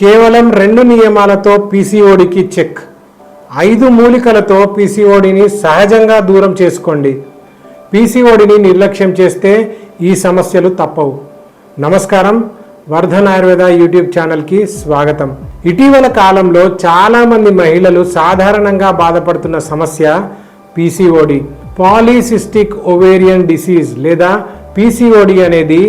కేవలం రెండు నియమాలతో పీసీఓడికి చెక్. ఐదు మూలికలతో పీసీఓడిని సహజంగా దూరం చేసుకోండి. పీసీఓడిని నిర్లక్ష్యం చేస్తే ఈ సమస్యలు తప్పవు. నమస్కారం. వర్ధన్ ఆయుర్వేద యూట్యూబ్ ఛానల్కి స్వాగతం. ఇటీవల కాలంలో చాలామంది మహిళలు సాధారణంగా బాధపడుతున్న సమస్య పీసీఓడి. పాలీసిస్టిక్ ఒవేరియన్ డిసీజ్ లేదా పీసీఓడి అనేది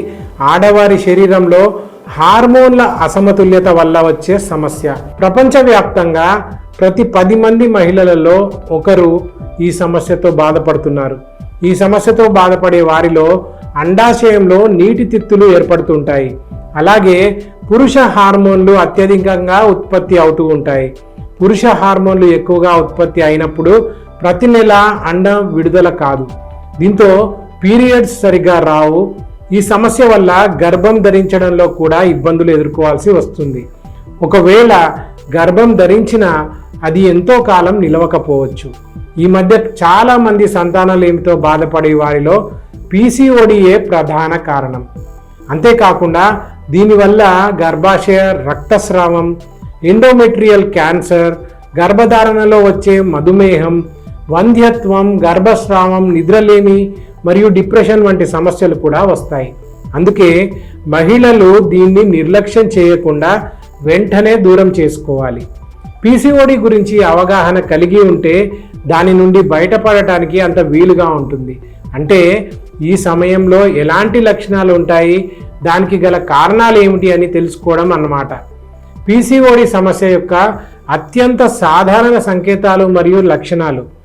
ఆడవారి శరీరంలో హార్మోన్ల అసమతుల్యత వల్ల వచ్చే సమస్య. ప్రపంచవ్యాప్తంగా ప్రతి పది మంది మహిళలలో ఒకరు ఈ సమస్యతో బాధపడుతున్నారు. ఈ సమస్యతో బాధపడే వారిలో అండాశయంలో నీటి తిత్తులు ఏర్పడుతుంటాయి. అలాగే పురుష హార్మోన్లు అత్యధికంగా ఉత్పత్తి అవుతూ ఉంటాయి. పురుష హార్మోన్లు ఎక్కువగా ఉత్పత్తి అయినప్పుడు ప్రతి నెల అండం విడుదల కాదు. దీంతో పీరియడ్స్ సరిగా రావు ఈ సమస్య వల్ల గర్భం ధరించడంలో కూడా ఇబ్బందులు ఎదుర్కోవాల్సి వస్తుంది. ఒకవేళ గర్భం ధరించినా అది ఎంతో కాలం నిలవకపోవచ్చు. ఈ మధ్య చాలామంది సంతానలేమితో బాధపడే వారిలో పీసీఓడియే ప్రధాన కారణం. అంతేకాకుండా దీనివల్ల గర్భాశయ రక్తస్రావం ఎండోమెట్రియల్ క్యాన్సర్ గర్భధారణలో వచ్చే మధుమేహం వంధ్యత్వం గర్భస్రావం నిద్రలేమి మరియు డిప్రెషన్ వంటి సమస్యలు కూడా వస్తాయి. అందుకే మహిళలు దీన్ని నిర్లక్ష్యం చేయకుండా వెంటనే దూరం చేసుకోవాలి. పీసీఓడి గురించి అవగాహన కలిగి ఉంటే దాని నుండి బయటపడటానికి అంత వీలుగా ఉంటుంది. అంటే ఈ సమయంలో ఎలాంటి లక్షణాలు ఉంటాయి? దానికి గల కారణాలు ఏమిటి అని తెలుసుకోవడం అన్నమాట. పీసీఓడి సమస్య యొక్క అత్యంత సాధారణ సంకేతాలు మరియు లక్షణాలు.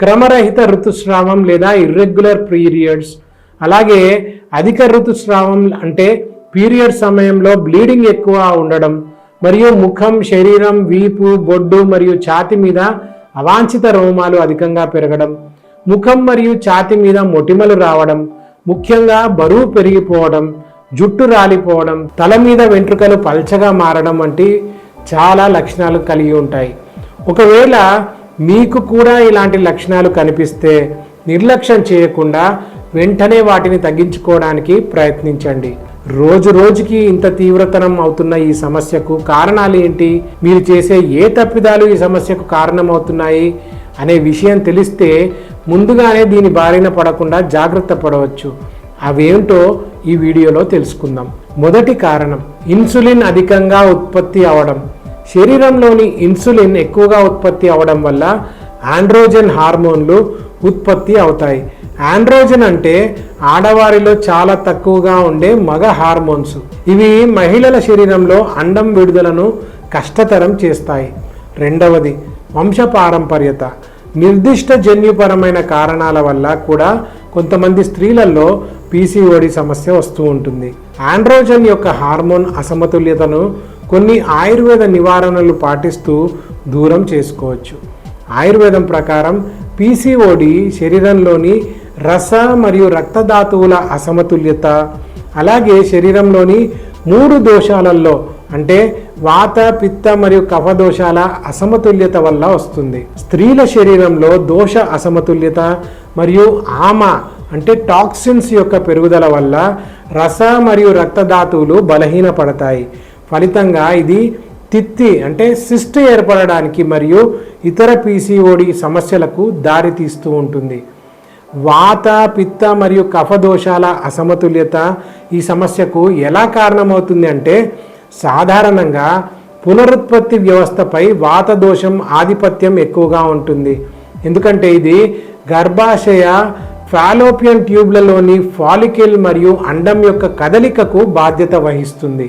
క్రమరహిత ఋతుస్రావం లేదా ఇర్రెగ్యులర్ పీరియడ్స్ అలాగే అధిక ఋతుస్రావం అంటే పీరియడ్ సమయంలో బ్లీడింగ్ ఎక్కువ ఉండడం మరియు ముఖం శరీరం వీపు బొడ్డు మరియు ఛాతి మీద అవాంఛిత రోమాలు అధికంగా పెరగడం ముఖం మరియు ఛాతి మీద మొటిమలు రావడం ముఖ్యంగా బరువు పెరిగిపోవడం జుట్టు రాలిపోవడం తల మీద వెంట్రుకలు పల్చగా మారడం వంటి చాలా లక్షణాలు కలిగి ఉంటాయి. ఒకవేళ మీకు కూడా ఇలాంటి లక్షణాలు కనిపిస్తే నిర్లక్ష్యం చేయకుండా వెంటనే వాటిని తగ్గించుకోవడానికి ప్రయత్నించండి. రోజు రోజుకి ఇంత తీవ్రతరం అవుతున్న ఈ సమస్యకు కారణాలు ఏంటి? మీరు చేసే ఏ తప్పిదాలు ఈ సమస్యకు కారణమవుతున్నాయి? అనే విషయం తెలిస్తే ముందుగానే దీని బారిన పడకుండా జాగ్రత్త పడవచ్చు. అవేంటో ఈ వీడియోలో తెలుసుకుందాం. మొదటి కారణం ఇన్సులిన్ అధికంగా ఉత్పత్తి అవడం. శరీరంలోని ఇన్సులిన్ ఎక్కువగా ఉత్పత్తి అవడం వల్ల ఆండ్రోజన్ హార్మోన్లు ఉత్పత్తి అవుతాయి. ఆండ్రోజన్ అంటే ఆడవారిలో చాలా తక్కువగా ఉండే మగ హార్మోన్స్. ఇవి మహిళల శరీరంలో అండం విడుదలను కష్టతరం చేస్తాయి. రెండవది వంశపారంపర్యత. నిర్దిష్ట జన్యుపరమైన కారణాల వల్ల కూడా కొంతమంది స్త్రీలలో పీసీఓడి సమస్య వస్తూ ఉంటుంది. ఆండ్రోజన్ యొక్క హార్మోన్ అసమతుల్యతను కొన్ని ఆయుర్వేద నివారణలు పాటిస్తూ దూరం చేసుకోవచ్చు. ఆయుర్వేదం ప్రకారం పీసీఓడి శరీరంలోని రస మరియు రక్తధాతువుల అసమతుల్యత అలాగే శరీరంలోని మూడు దోషాలలో అంటే వాత పిత్త మరియు కఫ దోషాల అసమతుల్యత వల్ల వస్తుంది. స్త్రీల శరీరంలో దోష అసమతుల్యత మరియు ఆమ అంటే టాక్సిన్స్ యొక్క పెరుగుదల వల్ల రస మరియు రక్తధాతువులు బలహీనపడతాయి. ఫలితంగా ఇది తిత్తి అంటే సిస్ట్ ఏర్పడడానికి మరియు ఇతర పీసీఓడి సమస్యలకు దారితీస్తూ ఉంటుంది. వాత పిత్త మరియు కఫ దోషాల అసమతుల్యత ఈ సమస్యకు ఎలా కారణమవుతుంది అంటే సాధారణంగా పునరుత్పత్తి వ్యవస్థపై వాత దోషం ఆధిపత్యం ఎక్కువగా ఉంటుంది. ఎందుకంటే ఇది గర్భాశయ ఫాలోపియన్ ట్యూబ్లలోని ఫాలికిల్ మరియు అండం యొక్క కదలికకు బాధ్యత వహిస్తుంది.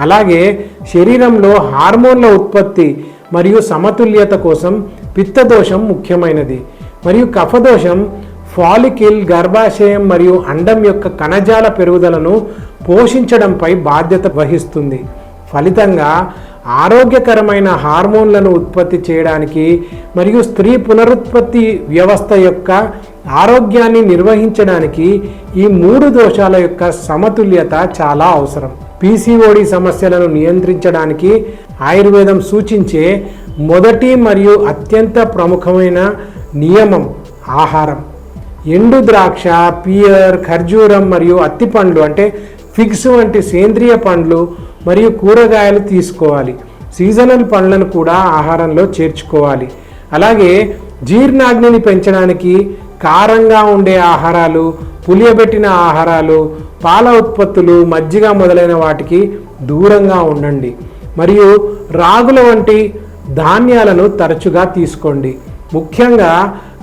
అలాగే శరీరంలో హార్మోన్ల ఉత్పత్తి మరియు సమతుల్యత కోసం పిత్తదోషం ముఖ్యమైనది. మరియు కఫదోషం ఫాలికిల్ గర్భాశయం మరియు అండం యొక్క కణజాల పెరుగుదలను పోషించడంపై బాధ్యత వహిస్తుంది. ఫలితంగా ఆరోగ్యకరమైన హార్మోన్లను ఉత్పత్తి చేయడానికి మరియు స్త్రీ పునరుత్పత్తి వ్యవస్థ యొక్క ఆరోగ్యాన్ని నిర్వహించడానికి ఈ మూడు దోషాల యొక్క సమతుల్యత చాలా అవసరం. పీసీఓడి సమస్యలను నియంత్రించడానికి ఆయుర్వేదం సూచించే మొదటి మరియు అత్యంత ప్రముఖమైన నియమం ఆహారం. ఎండు ద్రాక్ష పియర్ ఖర్జూరం మరియు అత్తి పండ్లు అంటే ఫిగ్స్ వంటి సేంద్రియ పండ్లు మరియు కూరగాయలు తీసుకోవాలి. సీజనల్ పండ్లను కూడా ఆహారంలో చేర్చుకోవాలి. అలాగే జీర్ణాగ్నిని పెంచడానికి కారంగా ఉండే ఆహారాలు పులియబెట్టిన ఆహారాలు పాల ఉత్పత్తులు మజ్జిగ మొదలైన వాటికి దూరంగా ఉండండి. మరియు రాగుల వంటి ధాన్యాలను తరచుగా తీసుకోండి. ముఖ్యంగా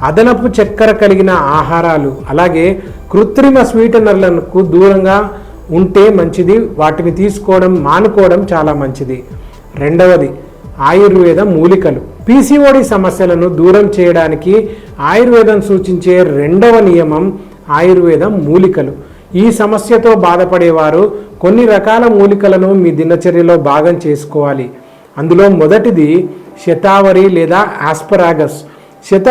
అదనపు చక్కెర కలిగిన ఆహారాలు అలాగే కృత్రిమ స్వీటనర్లకు దూరంగా ఉంటే మంచిది వాటిని తీసుకోవడం మానుకోవడం చాలా మంచిది. రెండవది ఆయుర్వేద మూలికలు. పీసీఓడి సమస్యలను దూరం చేయడానికి ఆయుర్వేదం సూచించే రెండవ నియమం ఆయుర్వేద మూలికలు. ఈ సమస్యతో బాధపడేవారు కొన్ని రకాల మూలికలను మీ దినచర్యలో భాగం చేసుకోవాలి. అందులో మొదటిది శతావరి లేదా ఆస్పరాగస్. శత